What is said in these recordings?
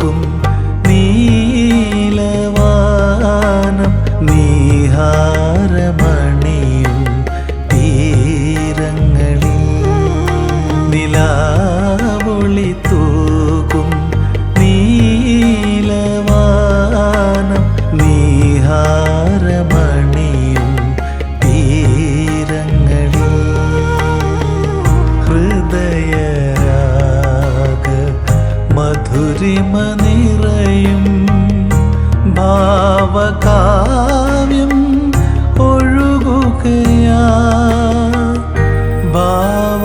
കാക്കും നീലവാനം നീഹാരമണിയും തീരങ്ങളിൽ നിലാ നിറയും ഭാവകാവ്യം ഒഴുകുകയാ. ഭാവ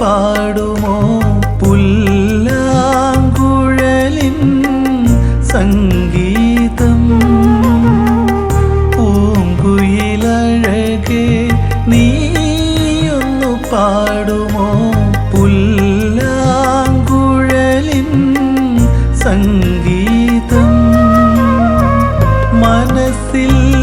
പാടുമോ? പുല്ലാങ്കുഴലിൻ സംഗീതം. പൂങ്കുയിലഴകെ നീയൊന്നു പാടുമോ? പുല്ലാങ്കുഴലിൻ സംഗീതം. മനസ്സിൽ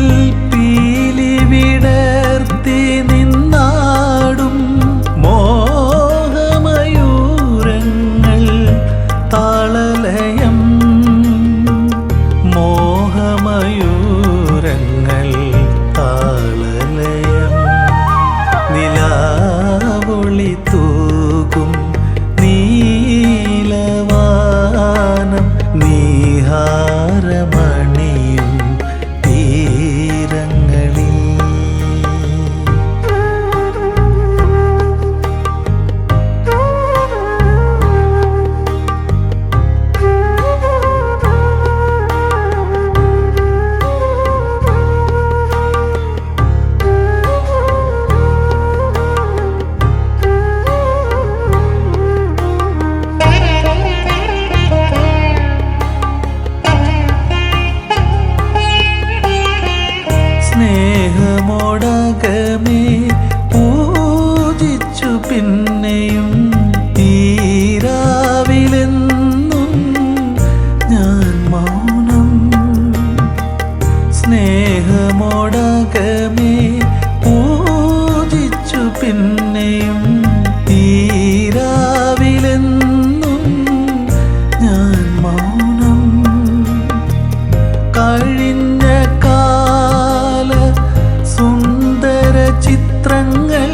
നേത്രങ്ങൾ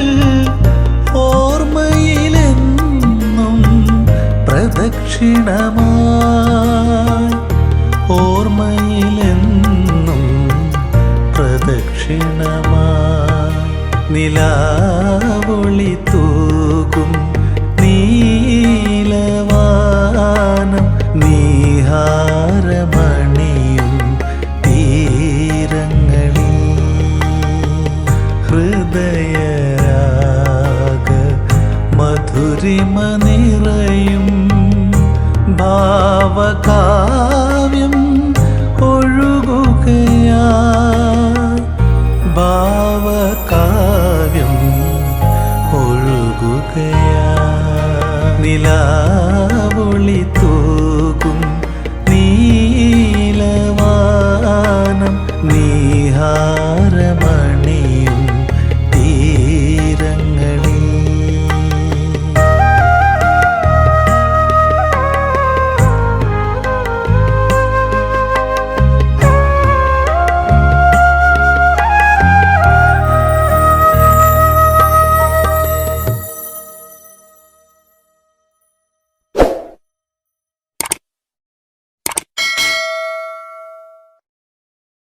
ഓർമ്മയിലെന്നും പ്രദക്ഷിണമായി ഓർമ്മയിലെന്നും പ്രദക്ഷിണമായി. നിലാവൊളിത്ത